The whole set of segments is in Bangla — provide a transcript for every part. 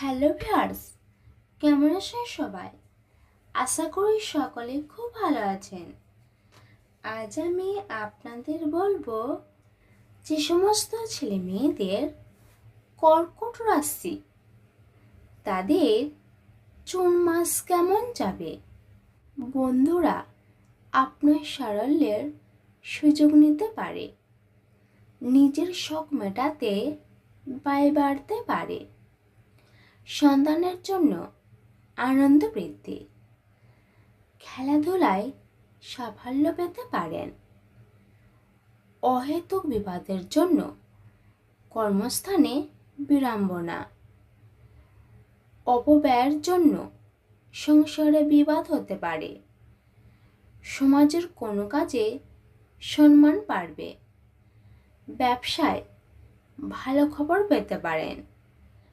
হ্যালো ভিউয়ার্স, কেমন আছেন সবাই? আশা করি সকলে খুব ভালো আছেন। আজ আমি আপনাদের বলব যে সমস্ত ছেলে মেয়েদের কর্কট রাশি, তাদের চুন মাস কেমন যাবে? বন্ধুরা, আপনার সারল্যের সুযোগ নিতে পারে। নিজের শখ মেটাতে ব্যয় বাড়তে পারে। সন্তানের জন্য আনন্দ বৃদ্ধি। খেলাধুলায় সাফল্য পেতে পারেন। অহেতুক বিবাদের জন্য কর্মস্থানে বিড়ম্বনা। অপব্যয়ের জন্য সংসারে বিবাদ হতে পারে। সমাজের কোনো কাজে সম্মান পারবে ব্যবসায় ভালো খবর পেতে পারেন।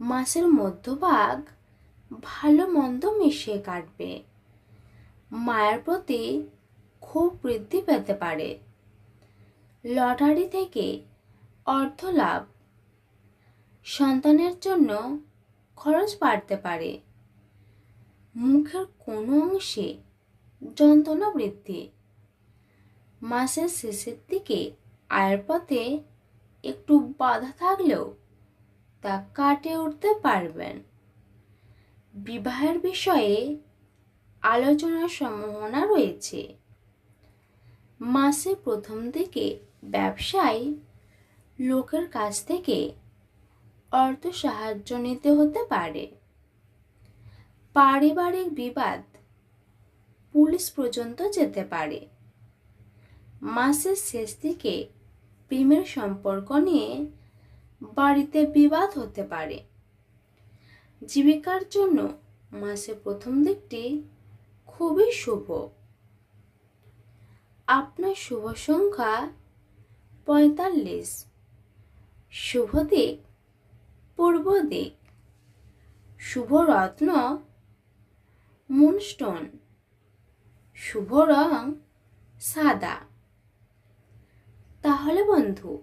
মাসের মধ্যভাগ ভালো মন্দ মিশিয়ে কাটবে। মায়ের প্রতি খুব বৃদ্ধি পেতে পারে। লটারি থেকে অর্থ লাভ সন্তানের জন্য খরচ বাড়তে পারে। মুখের কোনো অংশে যন্ত্রণা বৃদ্ধি। মাসের শেষের দিকে আয়ের পথে একটু বাধা থাকলেও তা কাটিয়ে উঠতে পারবেন। বিবাহের বিষয়ে আলোচনার সম্ভাবনা রয়েছে। মাসে প্রথম দিকে ব্যবসায় লোকের কাছ থেকে অর্থ সাহায্য নিতে হতে পারে। পারিবারিক বিবাদ পুলিশ পর্যন্ত যেতে পারে। মাসের শেষ দিকে প্রেমের সম্পর্ক নিয়ে বাড়িতে বিবাদ হতে পারে। জীবিকার জন্য মাসে প্রথম দিকটি খুবই শুভ। আপনার শুভ সংখ্যা পঁয়তাল্লিশ। শুভ দিক, পূর্ব দিক। শুভ রত্ন, মুনস্টোন। শুভ রং সাদা। তাহলে বন্ধু